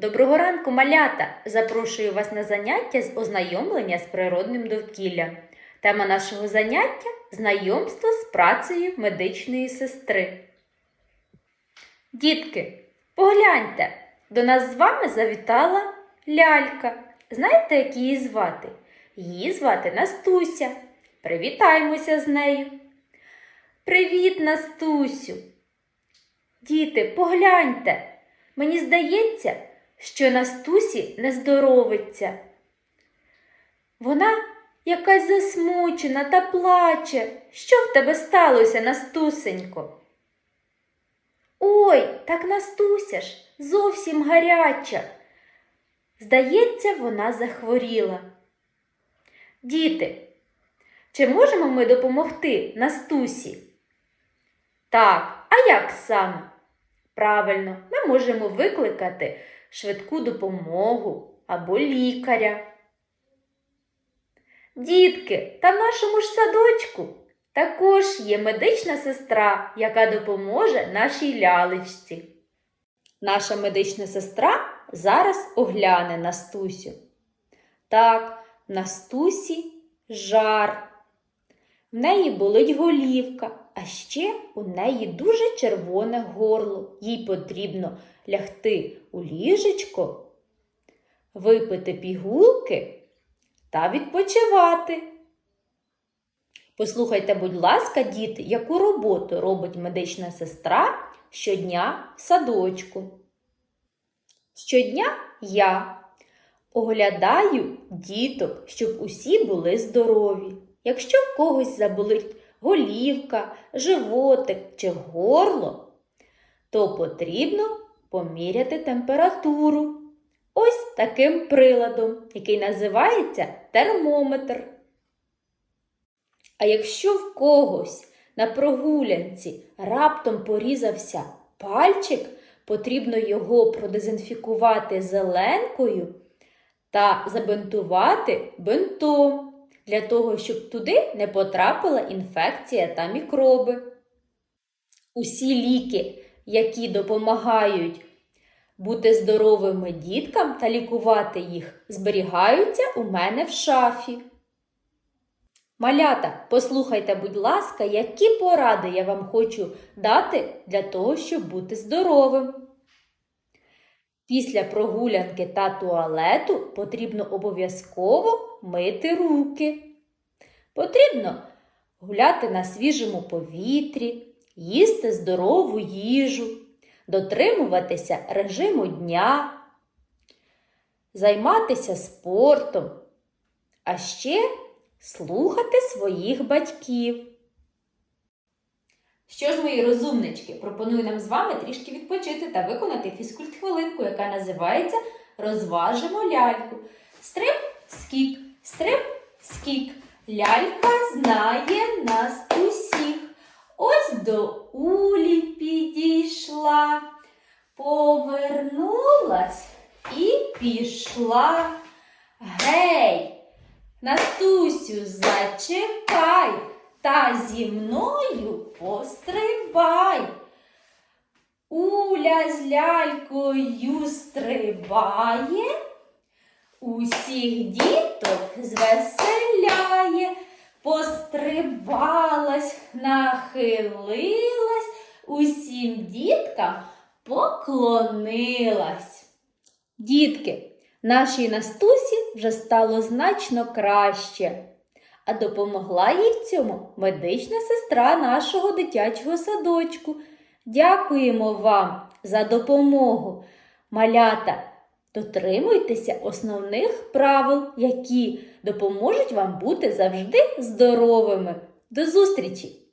Доброго ранку, малята! Запрошую вас на заняття з ознайомлення з природним довкіллям. Тема нашого заняття знайомство з працею медичної сестри. Дітки, погляньте, до нас з вами завітала лялька. Знаєте, як її звати? Її звати Настуся. Привітаємося з нею. Привіт, Настусю! Діти, погляньте. Мені здається, що Настусі не здоровиться. Вона якась засмучена та плаче. Що в тебе сталося, Настусенько? Ой, так Настуся ж зовсім гаряча. Здається, вона захворіла. Діти, чи можемо ми допомогти Настусі? Так, а як саме? Правильно, ми можемо викликати швидку допомогу або лікаря. Дітки, та в нашому ж садочку також є медична сестра, яка допоможе нашій лялечці. Наша медична сестра зараз огляне Настусю. Так, Настусі жар. В неї болить голівка, а ще у неї дуже червоне горло. Їй потрібно лягти у ліжечко, випити пігулки та відпочивати. Послухайте, будь ласка, діти, яку роботу робить медична сестра щодня в садочку. Щодня я оглядаю діток, щоб усі були здорові. Якщо в когось заболить голівка, животик чи горло, то потрібно поміряти температуру. Ось таким приладом, який називається термометр. А якщо в когось на прогулянці раптом порізався пальчик, потрібно його продезінфікувати зеленкою та забинтувати бинтом для того, щоб туди не потрапила інфекція та мікроби. Усі ліки, які допомагають бути здоровими діткам та лікувати їх, зберігаються у мене в шафі. Малята, послухайте, будь ласка, які поради я вам хочу дати для того, щоб бути здоровим. Після прогулянки та туалету потрібно обов'язково мити руки. Потрібно гуляти на свіжому повітрі, їсти здорову їжу, дотримуватися режиму дня, займатися спортом, а ще слухати своїх батьків. Що ж, мої розумнички, пропоную нам з вами трішки відпочити та виконати фізкульт-хвилинку, яка називається Розважимо ляльку. Стрип, скік, стрип, скік. Лялька знає нас усіх. Ось до улі підійшла, повернулась і пішла. Гей! Настусю, зачекай та зі мною пострибай. Уля з лялькою стрибає, усіх діток звеселяє, пострибалась, нахилилась, усім діткам поклонилась. Дітки, нашій Настусі вже стало значно краще, а допомогла їй в цьому медична сестра нашого дитячого садочку. Дякуємо вам за допомогу. Малята, дотримуйтеся основних правил, які допоможуть вам бути завжди здоровими. До зустрічі!